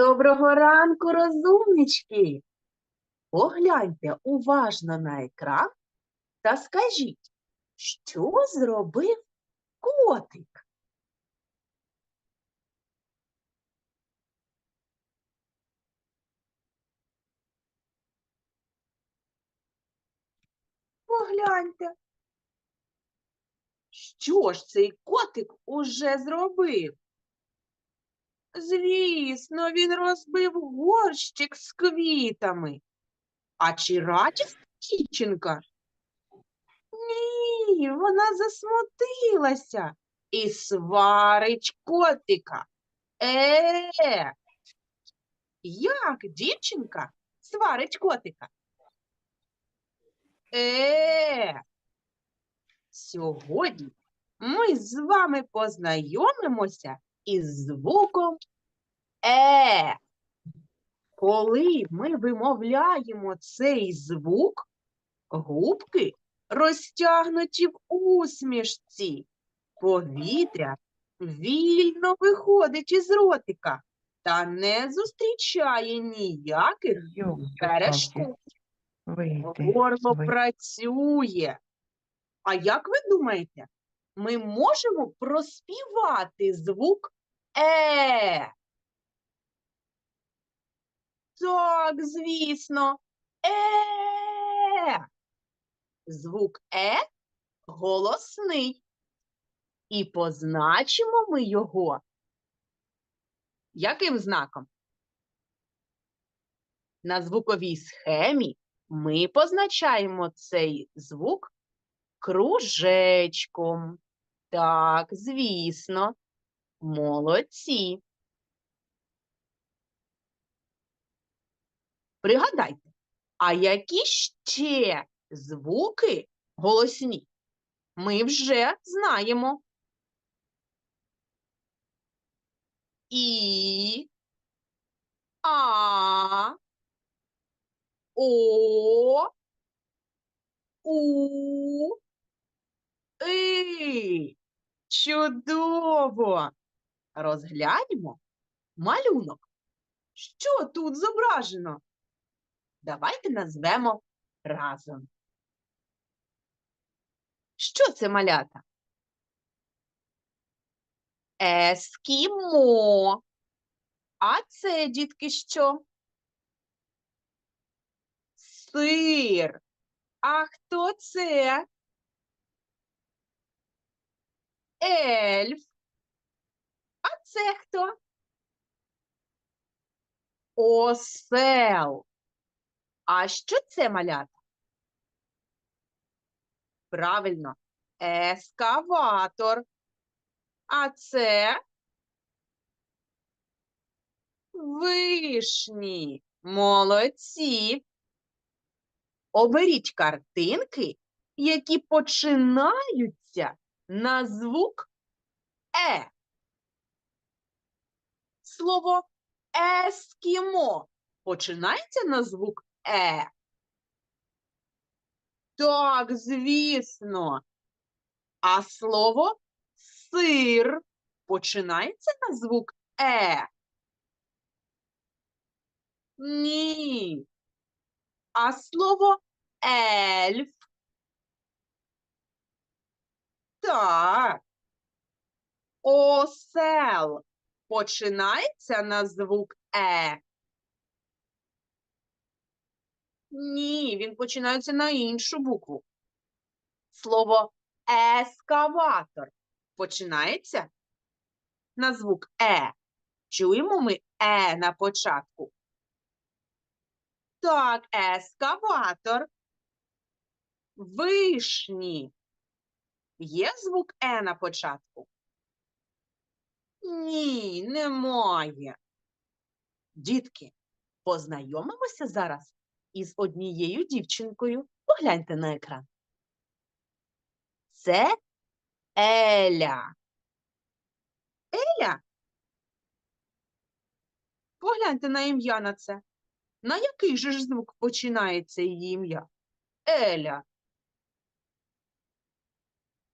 Доброго ранку, розумнички! Погляньте уважно на екран та скажіть, що зробив котик? Погляньте. Що ж цей котик уже зробив? Звісно, він розбив горщик з квітами. А чи радісна дівчинка? Ні, вона засмутилася і сварить котика. Е, як дівчинка сварить котика? Е, сьогодні ми з вами познайомимося із звуком Е. Коли ми вимовляємо цей звук, губки розтягнуті в усмішці. Повітря вільно виходить із ротика та не зустрічає ніяких перешкод. Горло працює. А як ви думаєте, ми можемо проспівати звук Е? Так, звісно. Е. Звук Е голосний. І позначимо ми його. Яким знаком? На звуковій схемі ми позначаємо цей звук кружечком. Так, звісно. Молодці. Пригадайте, а які ще звуки голосні? Ми вже знаємо. І, а, о, у, и. Чудово! Розгляньмо малюнок. Що тут зображено? Давайте назвемо разом. Що це малята? Ескімо. А це, дітки, що? Сир. А хто це? Ельф. Це хто? Осел. А що це малята? Правильно, ескаватор. А це вишні. Молодці. Оберіть картинки, які починаються на звук Е. Слово ескімо починається на звук Е. Так, звісно. А слово сир починається на звук Е. Ні. А слово ельф. Так. Осел починається на звук Е. Ні, він починається на іншу букву. Слово ескаватор починається на звук Е. Чуємо ми Е на початку. Так, ескаватор. Вишні. Є звук Е на початку? Ні, немає. Дітки, познайомимося зараз із однією дівчинкою. Погляньте на екран. Це Еля. Еля. Погляньте на ім'я на це. На який же ж звук починається її ім'я? Еля.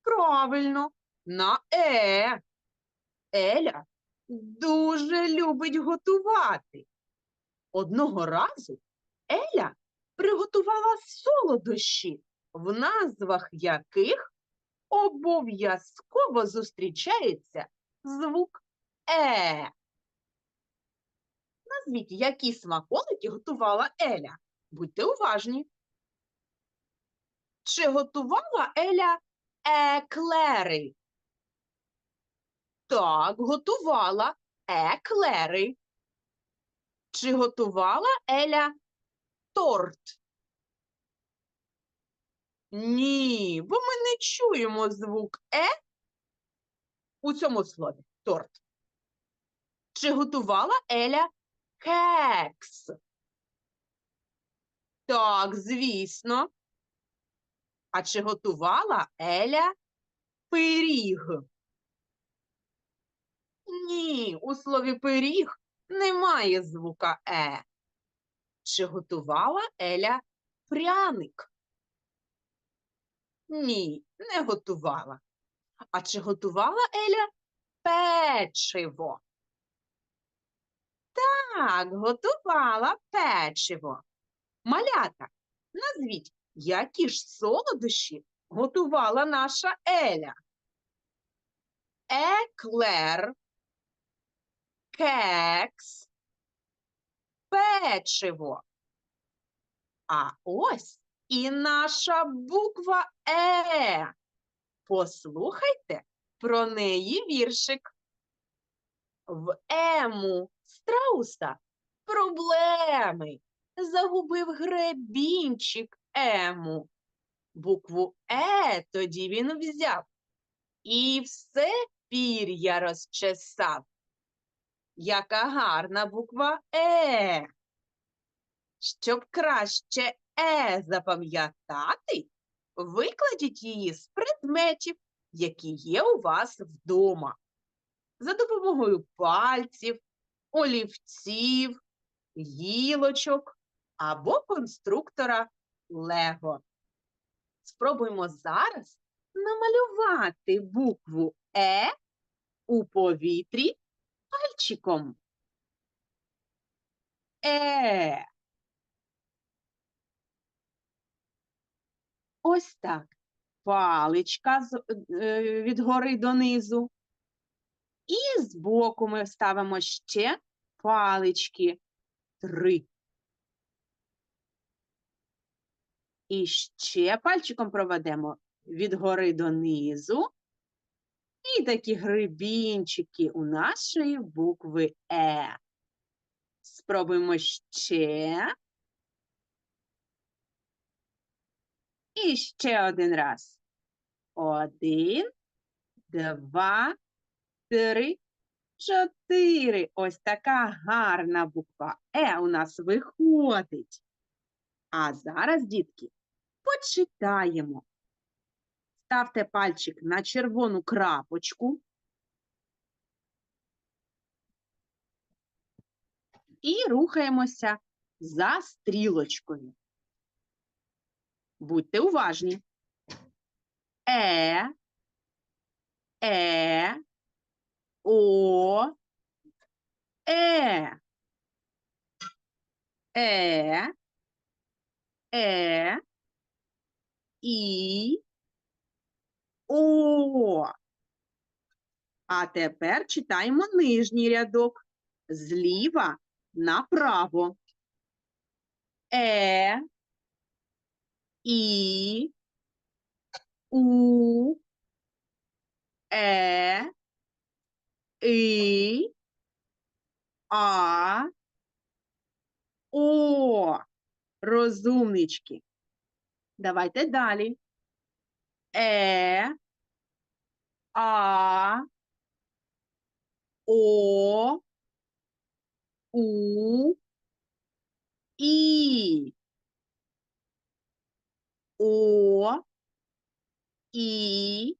Правильно, на Е. Еля дуже любить готувати. Одного разу Еля приготувала солодощі, в назвах яких обов'язково зустрічається звук Е. Назвіть, які смаколики готувала Еля. Будьте уважні. Чи готувала Еля еклери? Так, готувала еклери. Чи готувала Еля торт? Ні, бо ми не чуємо звук Е у цьому слові торт. Чи готувала Еля кекс? Так, звісно. А чи готувала Еля пиріг? Ні, у слові пиріг немає звука Е. Чи готувала Еля пряник? Ні, не готувала. А чи готувала Еля печиво? Так, готувала печиво. Малята, назвіть, які ж солодощі готувала наша Еля? Еклер, кекс, печиво. А ось і наша буква Е. Послухайте про неї віршик. В ему страуса проблеми. Загубив гребінчик ему. Букву Е тоді він взяв і все пір'я розчесав. Яка гарна буква Е. Щоб краще Е запам'ятати, викладіть її з предметів, які є у вас вдома. За допомогою пальців, олівців, гілочок або конструктора Лего. Спробуємо зараз намалювати букву Е у повітрі пальчиком. Е. Ось так. Паличка з, е, від гори донизу. І збоку ми вставимо ще палички три. І ще пальчиком проведемо від гори донизу. І такі грибінчики у нашої букви Е. Спробуємо ще. І ще один раз. Один, два, три, чотири. Ось така гарна буква Е у нас виходить. А зараз, дітки, почитаємо. Ставте пальчик на червону крапочку. І рухаємося за стрілочкою. Будьте уважні. Е, Е, О, Е. Е, Е, І, О. А тепер читаємо нижній рядок. Зліва направо. Е, І, У, Е, І, А, О. Розумнички. Давайте далі. Е, А, О, У, І. О, І,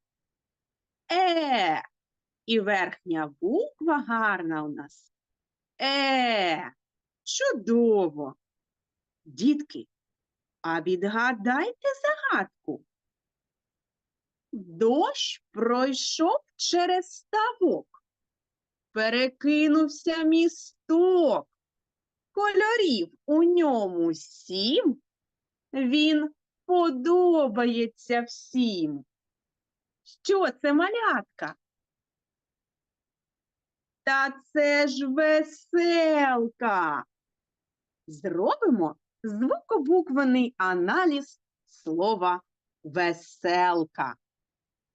Е. І верхня буква гарна у нас. Е. Чудово. Дітки, а відгадайте загадку. Дощ пройшов через ставок, перекинувся місток. Кольорів у ньому сім. Він подобається всім. Що це малятка? Та це ж веселка. Зробимо звукобуквений аналіз слова веселка.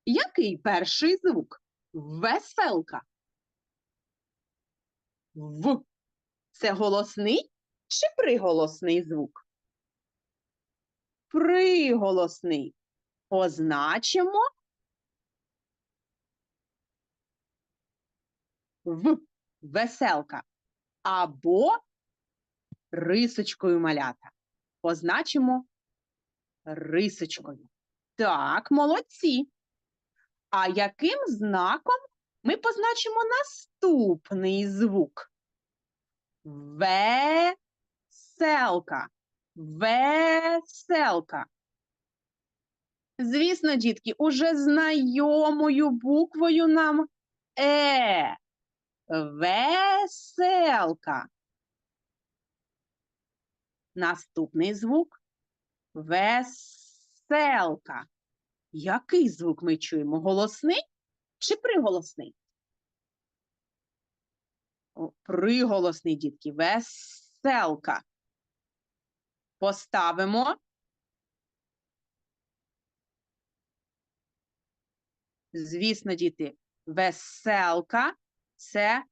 Який перший звук? Веселка. В. Це голосний чи приголосний звук? Приголосний. Означимо в веселка або рисочкою малята. Позначимо рисочкою. Так, молодці. А яким знаком ми позначимо наступний звук? Веселка. Веселка. Звісно, дітки, уже знайомою буквою нам Е. Веселка. Наступний звук веселка. Який звук ми чуємо? Голосний чи приголосний? О, Приголосний, дітки, веселка. Поставимо. Звісно, діти, веселка це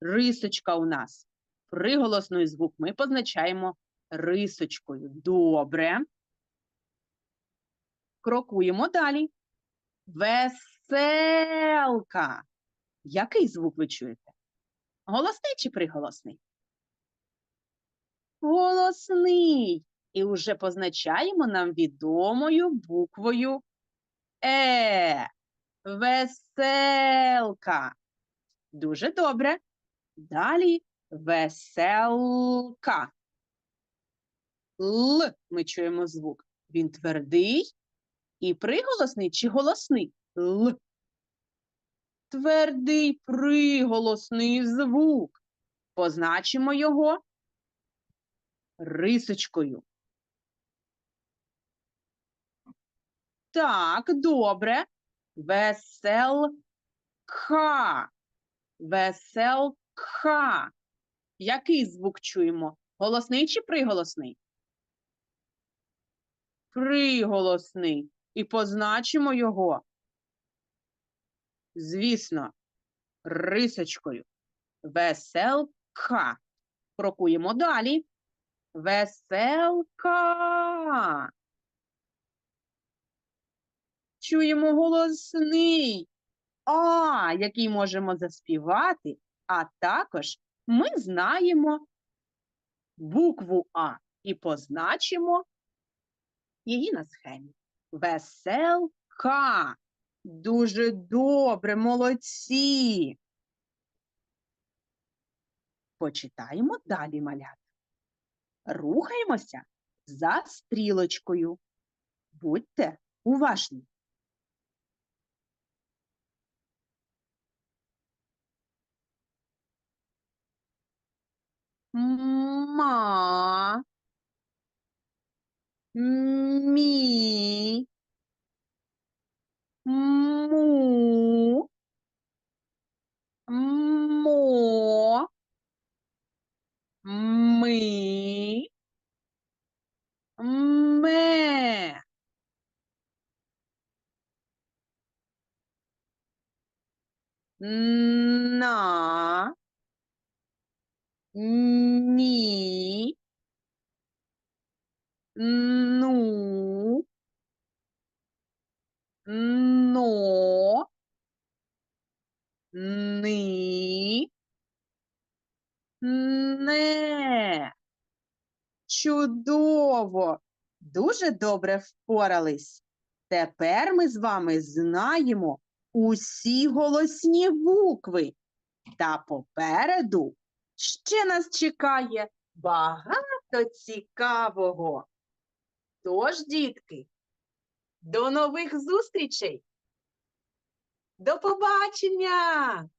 рисочка у нас. Приголосний звук ми позначаємо рисочкою. Добре. Крокуємо далі. Веселка. Який звук ви чуєте? Голосний чи приголосний? Голосний. І вже позначаємо нам відомою буквою Е. Веселка. Дуже добре. Далі веселка. Л ми чуємо звук. Він твердий і приголосний чи голосний? Л. Твердий приголосний звук. Позначимо його рисочкою. Так, добре. Веселка. Веселка. Який звук чуємо? Голосний чи приголосний? Приголосний. І позначимо його. Звісно, рисочкою. Веселка. Крокуємо далі. Веселка. Чуємо голосний А, який можемо заспівати, а також ми знаємо букву А і позначимо її на схемі. Веселка. Дуже добре, молодці. Почитаємо далі малят. Рухаємося за стрілочкою. Будьте уважні. Ма. Мі. Му. Мо. Ми. Ме. На. Ні. Ну. Но. Ни. Не. Чудово! Дуже добре впорались. Тепер ми з вами знаємо усі голосні букви. Та попереду ще нас чекає багато цікавого. Тож, дітки, до нових зустрічей! До побачення!